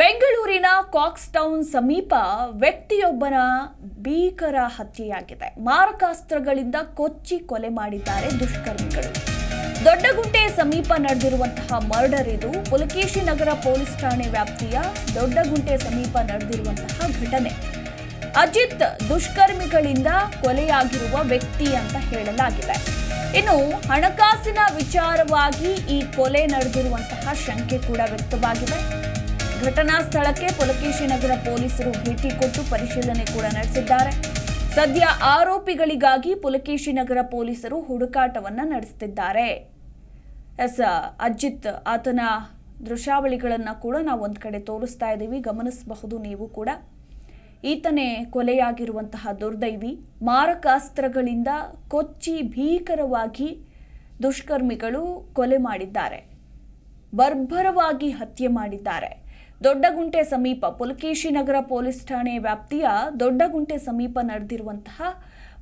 ಬೆಂಗಳೂರಿನ Cox town ಸಮೀಪ ವ್ಯಕ್ತಿಯೊಬ್ಬನ ಭೀಕರ ಹತ್ಯೆಯಾಗಿದೆ. ಮಾರಕಾಸ್ತ್ರಗಳಿಂದ ಕೊಚ್ಚಿ ಕೊಲೆ ಮಾಡಿದ್ದಾರೆ ದುಷ್ಕರ್ಮಿಗಳು. ದೊಡ್ಡಗುಂಟೆ ಸಮೀಪ ನಡೆದಿರುವಂತಹ ಮರ್ಡರ್ ಇದು. ಪುಲಕೇಶಿ ನಗರ ಪೊಲೀಸ್ ಠಾಣೆ ವ್ಯಾಪ್ತಿಯ ದೊಡ್ಡಗುಂಟೆ ಸಮೀಪ ನಡೆದಿರುವಂತಹ ಘಟನೆ. ಅಜಿತ್ ದುಷ್ಕರ್ಮಿಗಳಿಂದ ಕೊಲೆಯಾಗಿರುವ ವ್ಯಕ್ತಿ ಅಂತ ಹೇಳಲಾಗಿದೆ. ಇನ್ನು ಹಣಕಾಸಿನ ವಿಚಾರವಾಗಿ ಈ ಕೊಲೆ ನಡೆದಿರುವಂತಹ ಶಂಕೆ ಕೂಡ ವ್ಯಕ್ತವಾಗಿದೆ. ಘಟನಾ ಸ್ಥಳಕ್ಕೆ ಪುಲಕೇಶಿ ನಗರ ಪೊಲೀಸರು ಭೇಟಿ ಕೊಟ್ಟು ಪರಿಶೀಲನೆ ಕೂಡ ನಡೆಸಿದ್ದಾರೆ. ಸದ್ಯ ಆರೋಪಿಗಳಿಗಾಗಿ ಪುಲಕೇಶಿ ನಗರ ಪೊಲೀಸರು ಹುಡುಕಾಟವನ್ನ ನಡೆಸುತ್ತಿದ್ದಾರೆ ಎಸ್, ಅಜಿತ್, ಆತನ ದೃಶ್ಯಾವಳಿಗಳನ್ನು ಕೂಡ ನಾವು ಒಂದು ಕಡೆ ತೋರಿಸ್ತಾ ಇದ್ದೀವಿ ಗಮನಿಸಬಹುದು ನೀವು ಕೂಡ. ಈತನೇ ಕೊಲೆಯಾಗಿರುವಂತಹ ದುರ್ದೈವಿ, ಮಾರಕಾಸ್ತ್ರಗಳಿಂದ ಕೊಚ್ಚಿ ಭೀಕರವಾಗಿ ದುಷ್ಕರ್ಮಿಗಳು ಕೊಲೆ ಮಾಡಿದ್ದಾರೆ. ಬರ್ಬರವಾಗಿ ಹತ್ಯೆ ಮಾಡಿದ್ದಾರೆ. ದೊಡ್ಡಗುಂಟೆ ಸಮೀಪ ಪುಲಕೇಶಿ ನಗರ ಪೊಲೀಸ್ ಠಾಣೆ ವ್ಯಾಪ್ತಿಯ ದೊಡ್ಡಗುಂಟೆ ಸಮೀಪ ನಡೆದಿರುವಂತಹ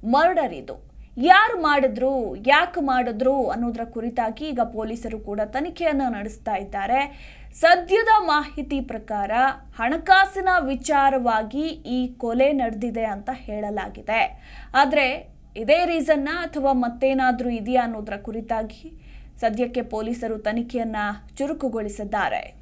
ಮರ್ಡರ್ ಇದು. ಯಾರು ಮಾಡಿದ್ರು, ಯಾಕೆ ಮಾಡಿದ್ರು ಅನ್ನೋದರ ಕುರಿತಾಗಿ ಈಗ ಪೊಲೀಸರು ಕೂಡ ತನಿಖೆಯನ್ನು ನಡೆಸ್ತಾ ಇದ್ದಾರೆ. ಸದ್ಯದ ಮಾಹಿತಿ ಪ್ರಕಾರ ಹಣಕಾಸಿನ ವಿಚಾರವಾಗಿ ಈ ಕೊಲೆ ನಡೆದಿದೆ ಅಂತ ಹೇಳಲಾಗಿದೆ. ಆದರೆ ಇದೇ ರೀಸನ್ನ ಅಥವಾ ಮತ್ತೇನಾದರೂ ಇದೆಯಾ ಅನ್ನೋದರ ಕುರಿತಾಗಿ ಸದ್ಯಕ್ಕೆ ಪೊಲೀಸರು ತನಿಖೆಯನ್ನ ಚುರುಕುಗೊಳಿಸಿದ್ದಾರೆ.